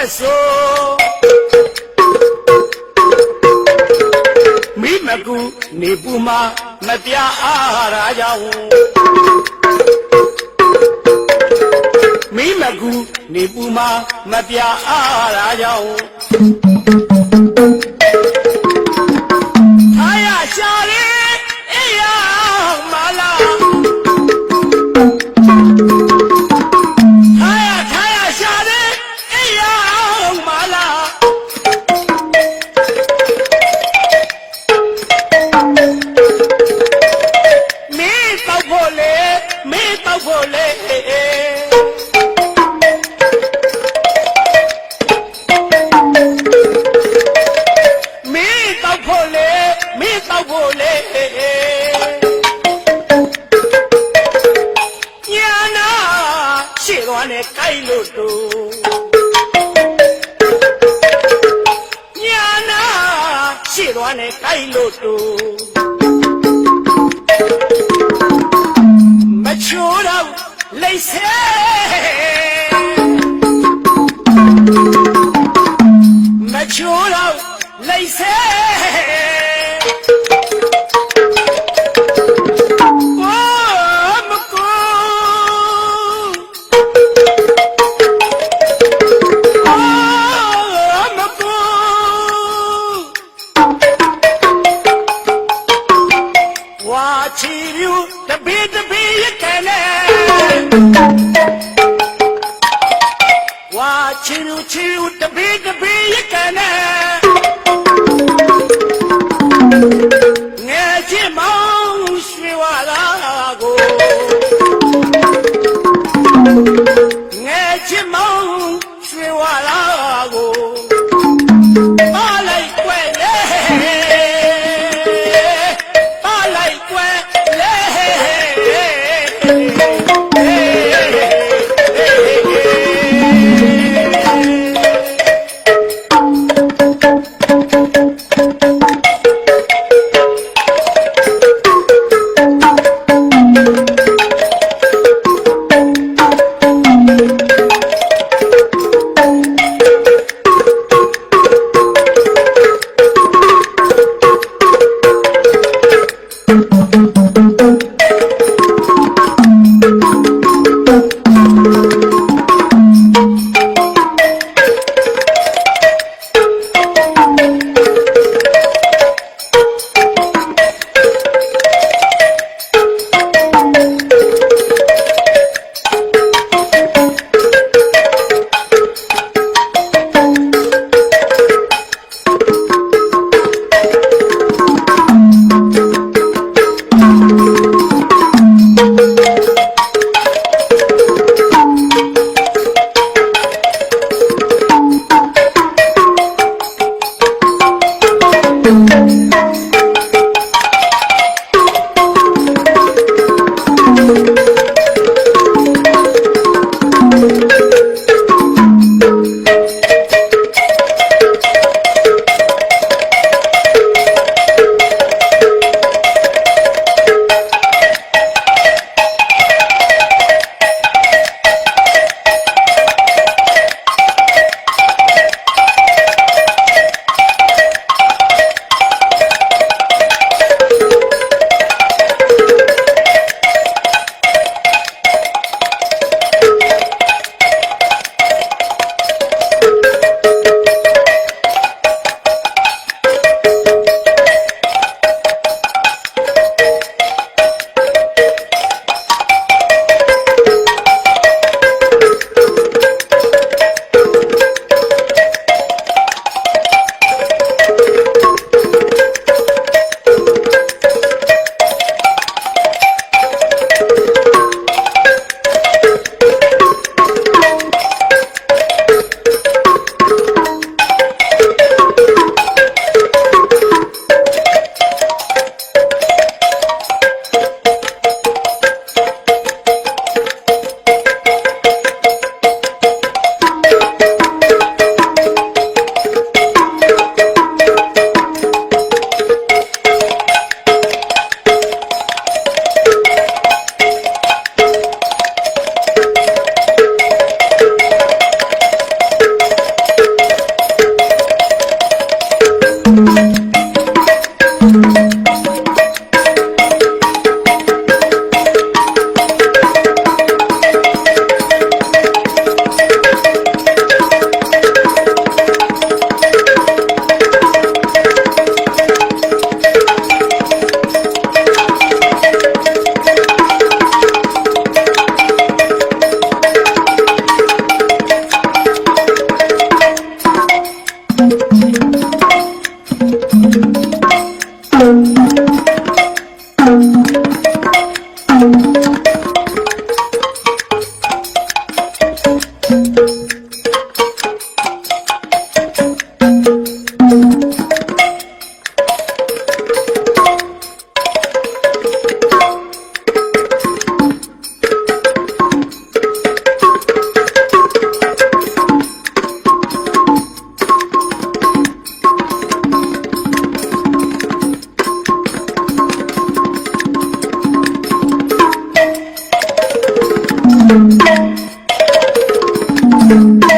က်ဆိုမိမကူနေပူမမပြအားရာကြောင့်မိမကူနေပူမမပြအားရာကြောင့် ညာနာရှေ့သွားနဲ့ကိုက်လို့တူမချိုးတော့လိမ့်ဆဲမချိုးတော့လိမ့်ဆဲ you, chill, the beat, the beat, you Thank you.